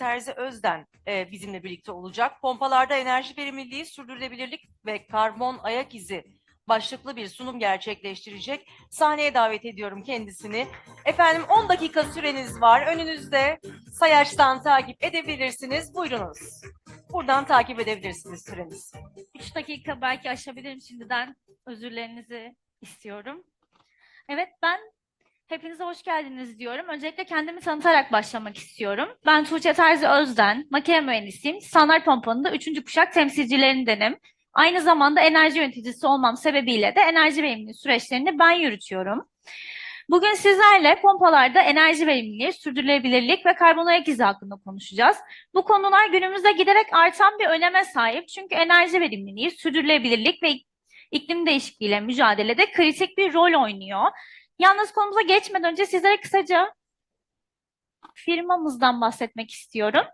Terzi Özden e, bizimle birlikte olacak. Pompalarda enerji verimliliği, sürdürülebilirlik ve karbon ayak izi başlıklı bir sunum gerçekleştirecek. Sahneye davet ediyorum kendisini. Efendim 10 dakika süreniz var. Önünüzde sayaçtan takip edebilirsiniz. Buyurunuz. Buradan takip edebilirsiniz süreniz. 3 dakika belki aşabilirim şimdiden. Özürlerinizi istiyorum. Evet ben hepinize hoş geldiniz diyorum. Öncelikle kendimi tanıtarak başlamak istiyorum. Ben Tuğçe Terzi Özden, makine mühendisiyim. Standart Pompa'nın da 3. kuşak temsilcilerindenim. Aynı zamanda enerji yöneticisi olmam sebebiyle de enerji verimliliği süreçlerini ben yürütüyorum. Bugün sizlerle pompalarda enerji verimliliği, sürdürülebilirlik ve karbon ayak izi hakkında konuşacağız. Bu konular günümüzde giderek artan bir öneme sahip. Çünkü enerji verimliliği, sürdürülebilirlik ve iklim değişikliğiyle mücadelede kritik bir rol oynuyor. Yalnız konumuza geçmeden önce sizlere kısaca firmamızdan bahsetmek istiyorum.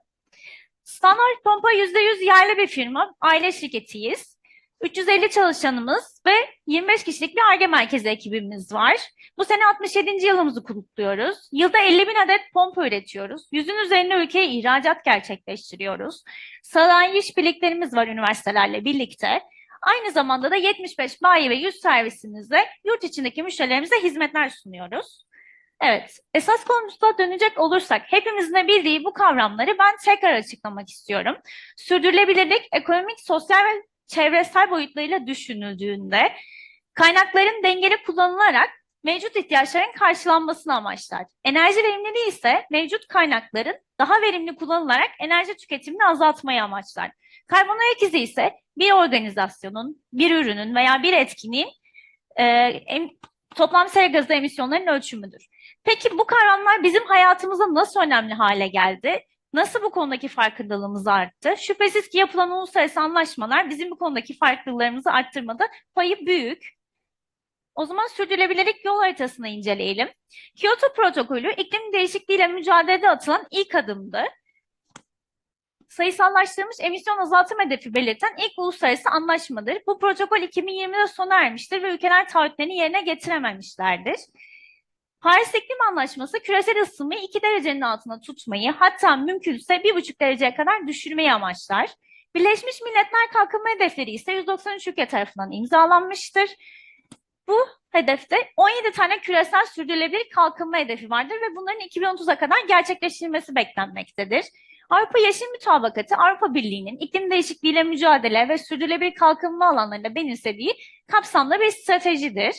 Standart Pompa %100 yerli bir firma, aile şirketiyiz. 350 çalışanımız ve 25 kişilik bir ARGE merkezi ekibimiz var. Bu sene 67. yılımızı kutluyoruz. Yılda 50 bin adet pompa üretiyoruz. Yüzün üzerine ülkeye ihracat gerçekleştiriyoruz. Sanayi işbirliklerimiz var üniversitelerle birlikte. Aynı zamanda da 75 bayi ve yüz servisimizde yurt içindeki müşterilerimize hizmetler sunuyoruz. Evet, esas konumuza dönecek olursak hepimizin de bildiği bu kavramları ben tekrar açıklamak istiyorum. Sürdürülebilirlik, ekonomik, sosyal ve çevresel boyutlarıyla düşünüldüğünde kaynakların dengeli kullanılarak mevcut ihtiyaçların karşılanmasını amaçlar. Enerji verimliliği ise mevcut kaynakların daha verimli kullanılarak enerji tüketimini azaltmayı amaçlar. Karbon ayak izi ise bir organizasyonun, bir ürünün veya bir etkinliğin e, em, toplam sera gazı emisyonlarının ölçümüdür. Peki bu kavramlar bizim hayatımızda nasıl önemli hale geldi? Nasıl bu konudaki farkındalığımız arttı? Şüphesiz ki yapılan uluslararası anlaşmalar bizim bu konudaki farklılıklarımızı arttırmada payı büyük. O zaman sürdürülebilirlik yol haritasını inceleyelim. Kyoto protokolü iklim değişikliğiyle mücadelede atılan ilk adımdı. Sayısallaştırılmış emisyon azaltım hedefi belirten ilk uluslararası anlaşmadır. Bu protokol 2020'de sona ermiştir ve ülkeler taahhütlerini yerine getirememişlerdir. Paris İklim Anlaşması küresel ısınmayı 2 derecenin altında tutmayı hatta mümkünse 1,5 dereceye kadar düşürmeyi amaçlar. Birleşmiş Milletler Kalkınma Hedefleri ise 193 ülke tarafından imzalanmıştır. Bu hedefte 17 tane küresel sürdürülebilir kalkınma hedefi vardır ve bunların 2030'a kadar gerçekleştirilmesi beklenmektedir. Avrupa Yeşil Mütabakatı Avrupa Birliği'nin iklim değişikliğiyle mücadele ve sürdürülebilir kalkınma alanlarında benimsediği kapsamlı bir stratejidir.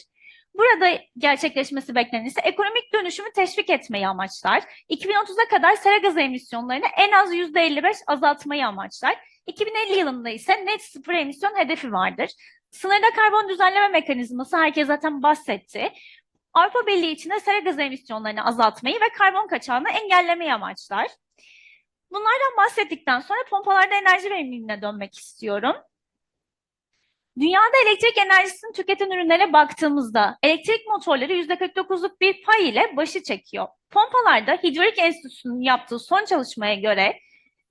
Burada gerçekleşmesi beklenen ise ekonomik dönüşümü teşvik etmeyi amaçlar. 2030'a kadar sera gazı emisyonlarını en az %55 azaltmayı amaçlar. 2050 yılında ise net sıfır emisyon hedefi vardır. Sınırda karbon düzenleme mekanizması herkes zaten bahsetti. Avrupa Birliği içinde sera gazı emisyonlarını azaltmayı ve karbon kaçağını engellemeyi amaçlar. Bunlardan bahsettikten sonra pompalarda enerji verimliliğine dönmek istiyorum. Dünyada elektrik enerjisini tüketen ürünlere baktığımızda elektrik motorları %49'luk bir pay ile başı çekiyor. Pompalarda Hidrolik Enstitüsü'nün yaptığı son çalışmaya göre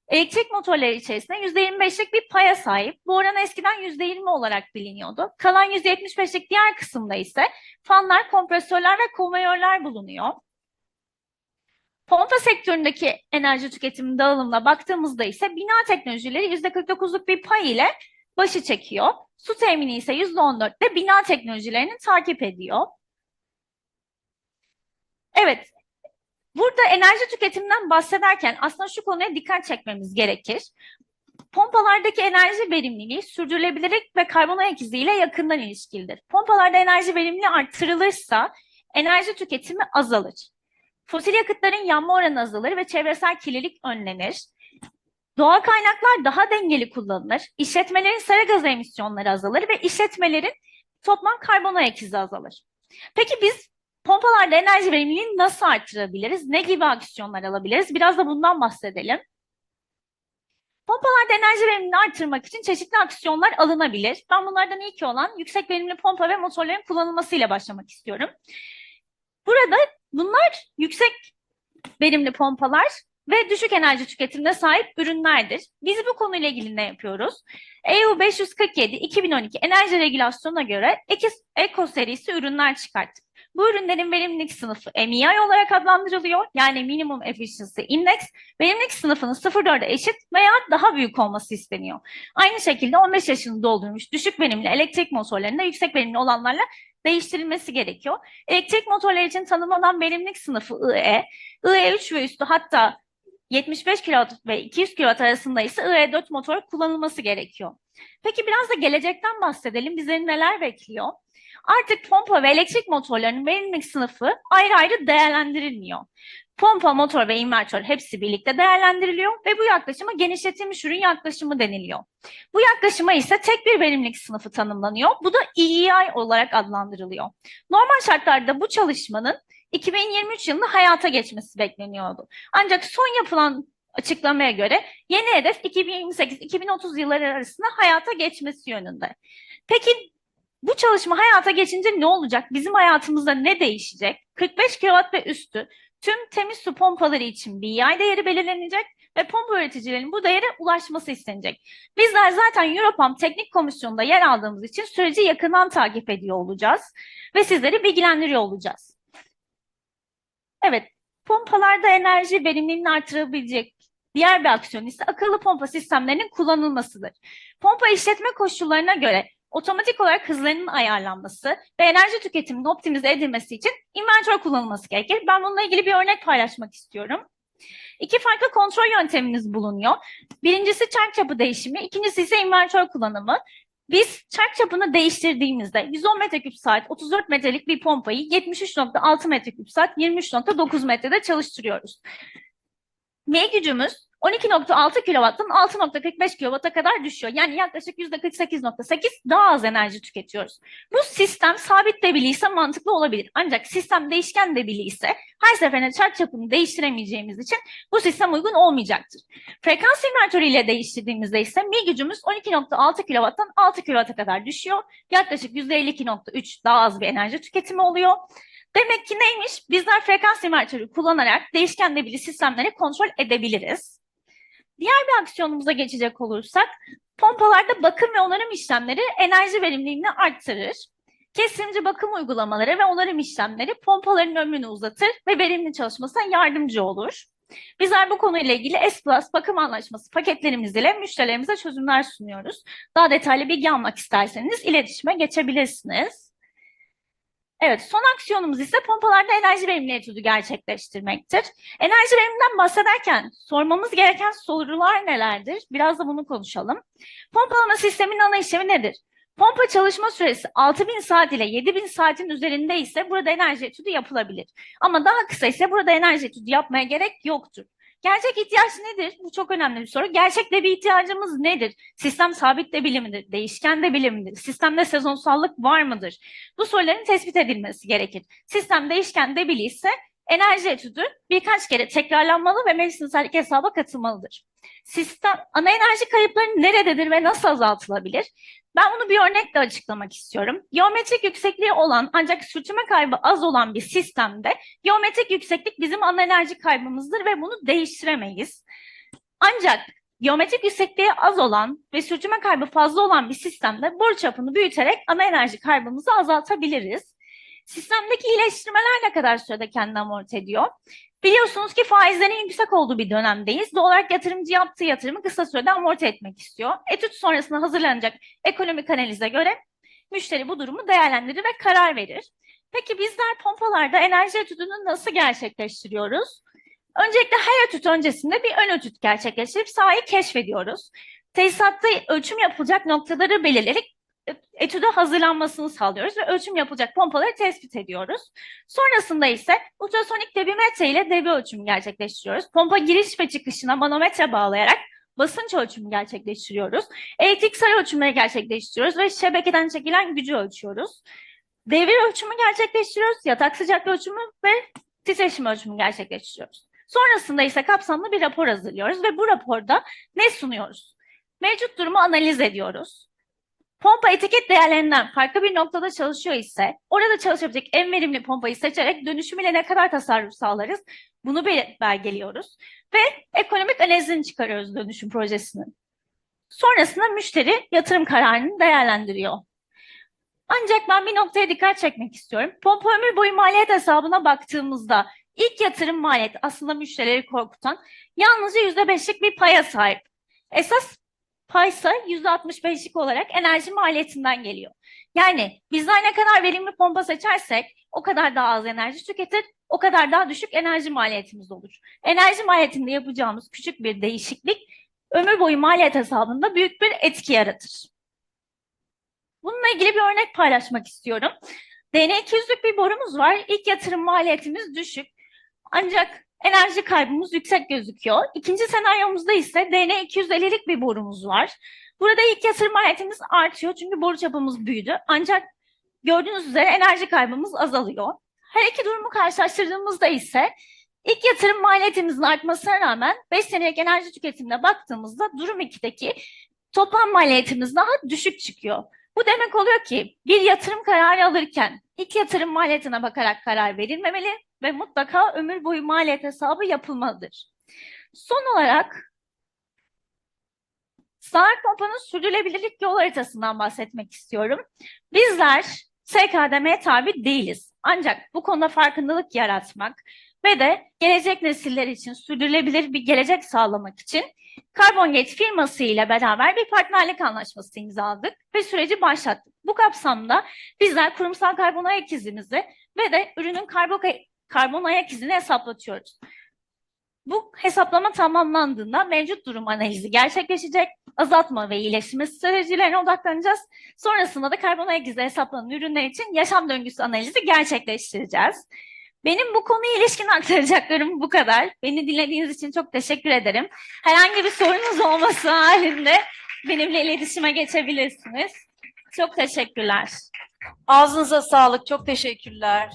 elektrik motorları içerisinde %25'lik bir paya sahip. Bu oran eskiden %20 olarak biliniyordu. Kalan %75'lik diğer kısımda ise fanlar, kompresörler ve konveyörler bulunuyor. Pompa sektöründeki enerji tüketimi dağılımına baktığımızda ise bina teknolojileri %49'luk bir pay ile başı çekiyor. Su temini ise %14'te bina teknolojilerini takip ediyor. Evet, burada enerji tüketiminden bahsederken aslında şu konuya dikkat çekmemiz gerekir. Pompalardaki enerji verimliliği sürdürülebilirlik ve karbon ayak izi ile yakından ilişkilidir. Pompalarda enerji verimliliği artırılırsa enerji tüketimi azalır. Fosil yakıtların yanma oranı azalır ve çevresel kirlilik önlenir. Doğal kaynaklar daha dengeli kullanılır. İşletmelerin sera gazı emisyonları azalır ve işletmelerin toplam karbon ayak izi azalır. Peki biz pompalarda enerji verimliliğini nasıl artırabiliriz? Ne gibi aksiyonlar alabiliriz? Biraz da bundan bahsedelim. Pompalarda enerji verimliliğini artırmak için çeşitli aksiyonlar alınabilir. Ben bunlardan ilki olan yüksek verimli pompa ve motorların kullanılmasıyla başlamak istiyorum. Burada bunlar yüksek verimli pompalar ve düşük enerji tüketimine sahip ürünlerdir. Biz bu konuyla ilgili ne yapıyoruz? EU 547 2012 enerji regülasyonuna göre Eko serisi ürünler çıkarttık. Bu ürünlerin verimlilik sınıfı MEI olarak adlandırılıyor. Yani Minimum Efficiency Index. Verimlilik sınıfının 0.4'e eşit veya daha büyük olması isteniyor. Aynı şekilde 15 yaşını doldurmuş düşük verimli elektrik motorlarında yüksek verimli olanlarla değiştirilmesi gerekiyor. Elektrik motorları için tanımlanan verimlilik sınıfı IE, IE3 ve üstü hatta 75 kW ve 200 kW arasında ise IE4 motor kullanılması gerekiyor. Peki biraz da gelecekten bahsedelim. Bizleri neler bekliyor? Artık pompa ve elektrik motorlarının verimlilik sınıfı ayrı ayrı değerlendirilmiyor. Pompa, motor ve invertör hepsi birlikte değerlendiriliyor ve bu yaklaşıma genişletilmiş ürün yaklaşımı deniliyor. Bu yaklaşıma ise tek bir verimlilik sınıfı tanımlanıyor. Bu da EEI olarak adlandırılıyor. Normal şartlarda bu çalışmanın 2023 yılında hayata geçmesi bekleniyordu. Ancak son yapılan açıklamaya göre yeni hedef 2028-2030 yılları arasında hayata geçmesi yönünde. Peki bu çalışma hayata geçince ne olacak? Bizim hayatımızda ne değişecek? 45 kW ve üstü tüm temiz su pompaları için BI değeri belirlenecek ve pompa üreticilerinin bu değere ulaşması istenecek. Bizler zaten Europam Teknik Komisyonu'nda yer aldığımız için süreci yakından takip ediyor olacağız ve sizleri bilgilendiriyor olacağız. Evet, pompalarda enerji verimliliğini artırabilecek diğer bir aksiyon ise akıllı pompa sistemlerinin kullanılmasıdır. Pompa işletme koşullarına göre otomatik olarak hızlarının ayarlanması ve enerji tüketiminin optimize edilmesi için invertör kullanılması gerekir. Ben bununla ilgili bir örnek paylaşmak istiyorum. İki farklı kontrol yöntemimiz bulunuyor. Birincisi çark çapı değişimi, ikincisi ise invertör kullanımı. Biz çark çapını değiştirdiğimizde 110 metreküp saat 34 metrelik bir pompayı 73.6 metreküp saat 23.9 metrede çalıştırıyoruz. M gücümüz 12.6 kW'dan 6.45 kW'a kadar düşüyor. Yani yaklaşık %48.8 daha az enerji tüketiyoruz. Bu sistem sabit debili ise mantıklı olabilir. Ancak sistem değişken debili ise her seferinde çark çapını değiştiremeyeceğimiz için bu sistem uygun olmayacaktır. Frekans invertörü ile değiştirdiğimizde ise mi gücümüz 12.6 kW'dan 6 kW'a kadar düşüyor. Yaklaşık %52.3 daha az bir enerji tüketimi oluyor. Demek ki neymiş? Bizler frekans invertörü kullanarak değişken debili sistemleri kontrol edebiliriz. Diğer bir aksiyonumuza geçecek olursak, pompalarda bakım ve onarım işlemleri enerji verimliliğini arttırır. Kesimci bakım uygulamaları ve onarım işlemleri pompaların ömrünü uzatır ve verimli çalışmasına yardımcı olur. Bizler bu konuyla ilgili S Plus bakım anlaşması paketlerimiz ile müşterilerimize çözümler sunuyoruz. Daha detaylı bilgi almak isterseniz iletişime geçebilirsiniz. Evet, son aksiyonumuz ise pompalarda enerji verimliliği etüdü gerçekleştirmektir. Enerji veriminden bahsederken sormamız gereken sorular nelerdir? Biraz da bunu konuşalım. Pompalama sisteminin ana işlemi nedir? Pompa çalışma süresi 6000 saat ile 7000 saatin üzerinde ise burada enerji etüdü yapılabilir. Ama daha kısa ise burada enerji etüdü yapmaya gerek yoktur. Gerçek ihtiyaç nedir? Bu çok önemli bir soru. Gerçekte bir ihtiyacımız nedir? Sistem sabit de midir? Değişken de midir? Sistemde sezonsallık var mıdır? Bu soruların tespit edilmesi gerekir. Sistem değişken debili ise enerji etüdü birkaç kere tekrarlanmalı ve mevsimsellik hesaba katılmalıdır. Sistem, ana enerji kayıpları nerededir ve nasıl azaltılabilir? Ben bunu bir örnekle açıklamak istiyorum. Geometrik yüksekliği olan ancak sürtünme kaybı az olan bir sistemde geometrik yükseklik bizim ana enerji kaybımızdır ve bunu değiştiremeyiz. Ancak geometrik yüksekliği az olan ve sürtünme kaybı fazla olan bir sistemde boru çapını büyüterek ana enerji kaybımızı azaltabiliriz. Sistemdeki iyileştirmeler ne kadar sürede kendini amorti ediyor? Biliyorsunuz ki faizlerin yüksek olduğu bir dönemdeyiz. Doğal olarak yatırımcı yaptığı yatırımı kısa sürede amorti etmek istiyor. Etüt sonrasında hazırlanacak ekonomik analize göre müşteri bu durumu değerlendirir ve karar verir. Peki bizler pompalarda enerji etüdünü nasıl gerçekleştiriyoruz? Öncelikle her etüt öncesinde bir ön etüt gerçekleştirip sahayı keşfediyoruz. Tesisatta ölçüm yapılacak noktaları belirleyerek etüde hazırlanmasını sağlıyoruz ve ölçüm yapılacak pompaları tespit ediyoruz. Sonrasında ise ultrasonik debimetre ile debi ölçümü gerçekleştiriyoruz. Pompa giriş ve çıkışına manometre bağlayarak basınç ölçümü gerçekleştiriyoruz. Elektriksel ölçümleri gerçekleştiriyoruz ve şebekeden çekilen gücü ölçüyoruz. Devir ölçümü gerçekleştiriyoruz, yatak sıcaklığı ölçümü ve titreşim ölçümü gerçekleştiriyoruz. Sonrasında ise kapsamlı bir rapor hazırlıyoruz ve bu raporda ne sunuyoruz? Mevcut durumu analiz ediyoruz. Pompa etiket değerlerinden farklı bir noktada çalışıyor ise orada çalışabilecek en verimli pompayı seçerek dönüşüm ile ne kadar tasarruf sağlarız bunu belgeliyoruz ve ekonomik analizini çıkarıyoruz dönüşüm projesinin. Sonrasında müşteri yatırım kararını değerlendiriyor. Ancak ben bir noktaya dikkat çekmek istiyorum. Pompa ömür boyu maliyet hesabına baktığımızda ilk yatırım maliyeti aslında müşterileri korkutan yalnızca %5'lik bir paya sahip. Esas paysa %65'lik olarak enerji maliyetinden geliyor. Yani bizler ne kadar verimli pompa seçersek o kadar daha az enerji tüketir, o kadar daha düşük enerji maliyetimiz olur. Enerji maliyetinde yapacağımız küçük bir değişiklik ömür boyu maliyet hesabında büyük bir etki yaratır. Bununla ilgili bir örnek paylaşmak istiyorum. DN200'lük bir borumuz var. İlk yatırım maliyetimiz düşük. Ancak enerji kaybımız yüksek gözüküyor. İkinci senaryomuzda ise DN250'lik bir borumuz var. Burada ilk yatırım maliyetimiz artıyor çünkü boru çapımız büyüdü. Ancak gördüğünüz üzere enerji kaybımız azalıyor. Her iki durumu karşılaştırdığımızda ise ilk yatırım maliyetimizin artmasına rağmen 5 senelik enerji tüketimine baktığımızda durum 2'deki toplam maliyetimiz daha düşük çıkıyor. Bu demek oluyor ki bir yatırım kararı alırken ilk yatırım maliyetine bakarak karar verilmemeli ve mutlaka ömür boyu maliyet hesabı yapılmalıdır. Son olarak Sağır Pompa'nın sürdürülebilirlik yol haritasından bahsetmek istiyorum. Bizler SKDM'ye tabi değiliz. Ancak bu konuda farkındalık yaratmak ve de gelecek nesiller için sürdürülebilir bir gelecek sağlamak için Carbongate firması ile beraber bir partnerlik anlaşması imzaladık ve süreci başlattık. Bu kapsamda bizler kurumsal karbon ayak izimizi ve de ürünün karbon, karbon ayak izini hesaplatıyoruz. Bu hesaplama tamamlandığında mevcut durum analizi gerçekleşecek, azaltma ve iyileştirme stratejilerine odaklanacağız. Sonrasında da karbon ayak izi hesaplanan ürünler için yaşam döngüsü analizi gerçekleştireceğiz. Benim bu konuya ilişkin aktaracaklarım bu kadar. Beni dinlediğiniz için çok teşekkür ederim. Herhangi bir sorunuz olması halinde benimle iletişime geçebilirsiniz. Çok teşekkürler. Ağzınıza sağlık. Çok teşekkürler.